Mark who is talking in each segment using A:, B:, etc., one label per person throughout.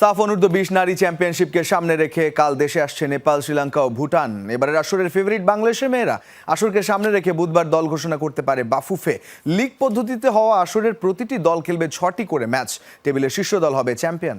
A: সাফ অনূর্ধ্ব বিশ নারী চ্যাম্পিয়নশিপকে সামনে রেখে কাল দেশে আসছে নেপাল, শ্রীলঙ্কা ও ভুটান। এবারের আসরের ফেভারিট বাংলাদেশের মেয়েরা আসরকে সামনে রেখে বুধবার দল ঘোষণা করতে পারে বাফুফে। লিগ পদ্ধতিতে হওয়া আসরের প্রতিটি দল খেলবে ছটি করে ম্যাচ। টেবিলের শীর্ষ দল হবে চ্যাম্পিয়ন।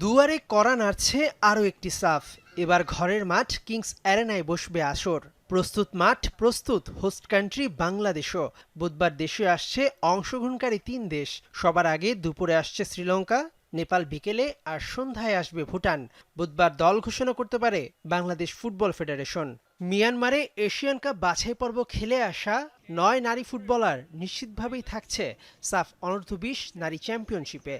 B: দুয়ারে করা নাড়ছে আরও একটি সাফ। এবার ঘরের মাঠ কিংস অ্যারেনায় বসবে আসর। প্রস্তুত মাঠ প্রস্তুত হোস্ট কান্ট্রি বাংলাদেশও। বুধবার দেশে আসছে অংশগ্রহণকারী তিন দেশ। সবার আগে দুপুরে আসছে শ্রীলঙ্কা নেপাল বিকেলে আর সন্ধ্যায় আসবে ভুটান। বুধবার দল ঘোষণা করতে পারে বাংলাদেশ ফুটবল ফেডারেশন। মিয়ানমারে এশিয়ান কাপ বাছাই পর্ব খেলে আসা নয় নারী ফুটবলার নিশ্চিতভাবেই থাকছে সাফ অনূর্ধ্ব বিশ নারী চ্যাম্পিয়নশিপে.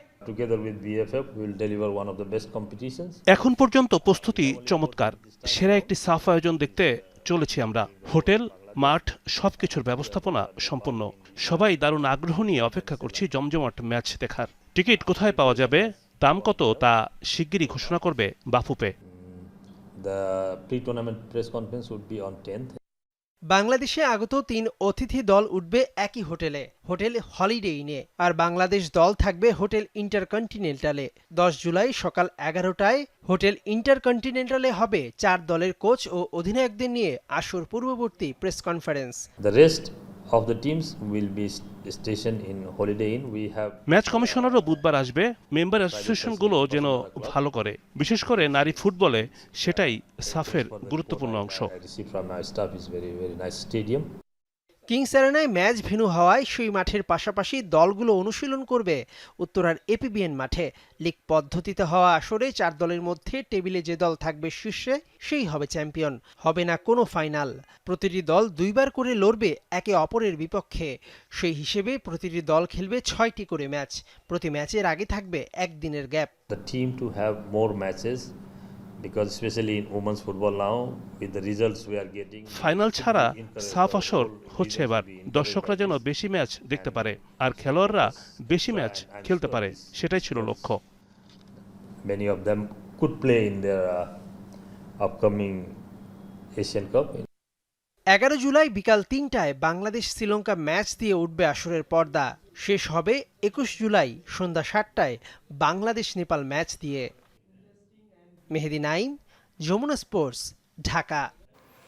C: এখন পর্যন্ত প্রস্তুতি চমৎকার। সেরা একটি সাফ আয়োজন দেখতে চলেছি আমরা। হোটেল, মাঠ, সবকিছুর ব্যবস্থাপনা সম্পন্ন। সবাই দারুণ আগ্রহ নিয়ে অপেক্ষা করছি জমজমাট ম্যাচ দেখার। টিকিট কোথায় পাওয়া যাবে, দাম কত তা শিগগিরই ঘোষণা করবে বাফুপে
D: The pre-tournament press conference would be on 10th.
B: বাংলাদেশে আগত তিন অতিথি দল উঠবে একই হোটেলে, হোটেল হলিডে ইনে আর বাংলাদেশ দল থাকবে হোটেল ইন্টারকন্টিনেন্টালে। দশ জুলাই সকাল এগারোটায় হোটেল ইন্টারকন্টিনেন্টালে হবে চার দলের কোচ ও অধিনায়কদের নিয়ে আসর পূর্ববর্তী press conference.
D: The rest of the teams will be station in Holiday Inn we have
C: match কমিশনারও বুধবার আসবে। মেম্বার অ্যাসোসিয়েশনগুলো যেন ভালো করে। বিশেষ করে নারী ফুটবলে সেটাই সাফের গুরুত্বপূর্ণ অংশ।
D: I
B: কিংস অ্যারেনায় ম্যাচ ভেন্যু হওয়ায় সেই মাঠের পাশাপাশি দলগুলো অনুশীলন করবে উত্তরার এপিবিএন মাঠে। লিগ পদ্ধতিতে হওয়া আসরে চার দলের মধ্যে টেবিলে যে দল থাকবে শীর্ষে, সেই হবে চ্যাম্পিয়ন। হবে না কোনো ফাইনাল। প্রতিটি দল দুইবার করে লড়বে একে অপরের বিপক্ষে। সেই হিসেবে প্রতিটি দল খেলবে ছয়টি করে ম্যাচ। প্রতি ম্যাচের আগে থাকবে একদিনের gap.
D: The team to have more matches because especially in women's football now with the results we are getting.
C: Final ছাড়া সাফ আসর হচ্ছে এবার দর্শকরা যেন বেশি ম্যাচ দেখতে পারে আর খেলোয়াড়রা বেশি ম্যাচ খেলতে পারে সেটাই ছিল লক্ষ্য
D: Many of them could play in their uh, upcoming Asian Cup.
B: এগারো জুলাই বিকাল তিনটায় বাংলাদেশ শ্রীলঙ্কা ম্যাচ দিয়ে উঠবে আসরের পর্দা শেষ হবে একুশ জুলাই সন্ধ্যা সাতটায় বাংলাদেশ নেপাল ম্যাচ দিয়ে মেহেদি নাইম যমুনা স্পোর্টস ঢাকা।